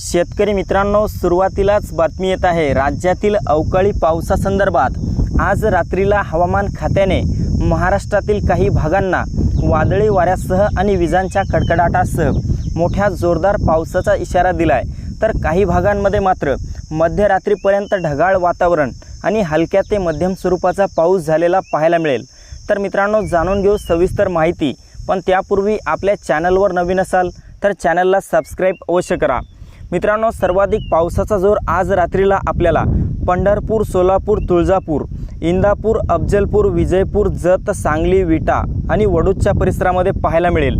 शेतकरी मित्रांनो सुरुवातीलाच बातमी येत आहे. राज्यातील अवकाळी पावसासंदर्भात आज रात्रीला हवामान खात्याने महाराष्ट्रातील काही भागांना वादळी वाऱ्यासह आणि विजांच्या कडकडाटासह मोठ्या जोरदार पावसाचा इशारा दिलाय. तर काही भागांमध्ये मात्र मध्यरात्रीपर्यंत ढगाळ वातावरण आणि हलक्या ते मध्यम स्वरूपाचा पाऊस झालेला पाहायला मिळेल. तर मित्रांनो जाणून घेऊ सविस्तर माहिती. पण त्यापूर्वी आपल्या चॅनलवर नवीन असाल तर चॅनलला सबस्क्राईब अवश्य करा. मित्रांनो सर्वाधिक पावसाचा जोर आज रात्रीला आपल्याला. पंढरपूर सोलापूर तुळजापूर इंदापूर अफजलपूर विजयपूर जत सांगली विटा आणि वडूजच्या परिसरामध्ये पाहायला मिळेल.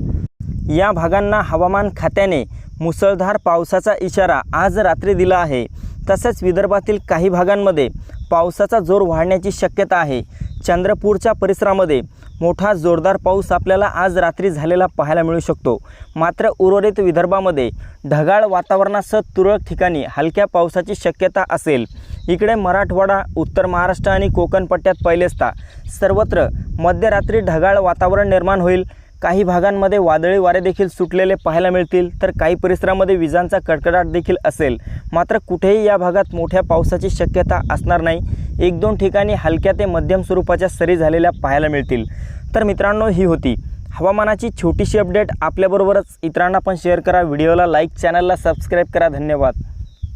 या भागांना हवामान खात्याने मुसळधार पावसाचा इशारा आज रात्री दिला आहे. तसेच विदर्भातील काही भागांमध्ये पावसाचा जोर वाढण्याची शक्यता आहे. चंद्रपूरच्या परिसरामध्ये मोठा जोरदार पाऊस आपल्याला आज रात्री झालेला पाहायला मिळू शकतो. मात्र उर्वरित विदर्भामध्ये ढगाळ वातावरणासह तुरळक ठिकाणी हलक्या पावसाची शक्यता असेल. इकडे मराठवाडा उत्तर महाराष्ट्र आणि कोकण पट्ट्यात पहिलेचता सर्वत्र मध्यरात्री ढगाळ वातावरण निर्माण होईल. काही भागांमध्ये वादळी वारे देखील सुटलेले पाहायला मिळतील. तर काही परिसरामध्ये विजांचा कडकडाट देखील असेल. मात्र कुठेही या भागात मोठ्या पावसाची शक्यता असणार नाही. एक दोन ठिकाणी हलक्या ते मध्यम स्वरूपाच्या सरी झालेल्या पाहायला मिळतील. तर मित्रांनो ही होती. हवामानाची छोटीशी अपडेट आपल्याबरोबरच इतरांना पण शेअर करा. व्हिडिओला लाईक चॅनलला सबस्क्राईब करा. धन्यवाद.